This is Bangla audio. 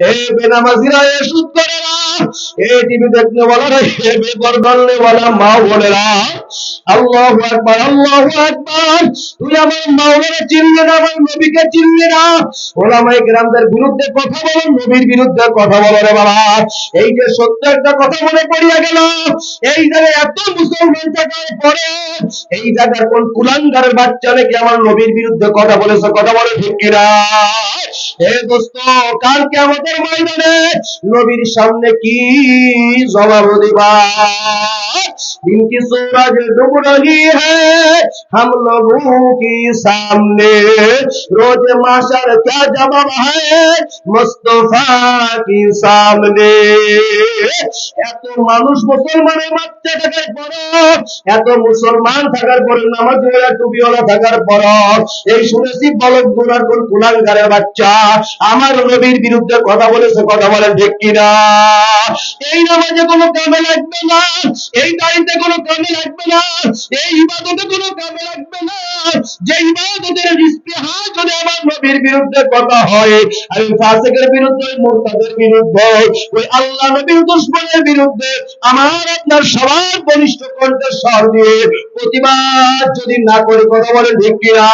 বিরুদ্ধে কথা নবীর বিরুদ্ধে কথা বাবা। এই যে সত্য একটা কথা মনে পড়িয়া গেল, এই জায়গায় এত মুসলমান থাকার পরে, এই জায়গার কোন কুলাঙ্গারের বাচ্চা নাকি আমার নবীর বিরুদ্ধে কথা বলেছে, কথা বলে কিনা? হে দোস্ত কালকে আমাদের ময়দানে নবীর সামনে কি জবাব দিবা इनकी सूरज डूब रही है हम लोगों की सामने रोज माशर क्या जवाब है मुस्तफा की सामने এত মানুষ মুসলমানের বাচ্চা থাকার পর এত মুসলমান থাকার পর নামাজওয়ালা টুপিওয়ালা থাকার পর এই শুনেছি বলক গুনার কোন কুলাঙ্গারের বাচ্চা আমার নবীর বিরুদ্ধে কথা বলেছে, কথা বলেন ঠিক কিনা? এই নামাজে কোনো কামে লাগবে না, এই দাড়িতে কোনো কামে লাগবে না, এই ইবাদতে কোনো কামে লাগবে না, যে ইবাদতের ইস্তেহা যদি আমার নবীর বিরুদ্ধে কথা হয় আমি ফাসিকের বিরুদ্ধে মুরতাদের বিরুদ্ধে, ওই আল্লাহ নবীর দুশ্মনের বিরুদ্ধে আমার আপনার সবার বলিষ্ঠ কণ্ঠের স্বর দিয়ে প্রতিবাদ যদি না করে কথা বলে ঠিক কিনা?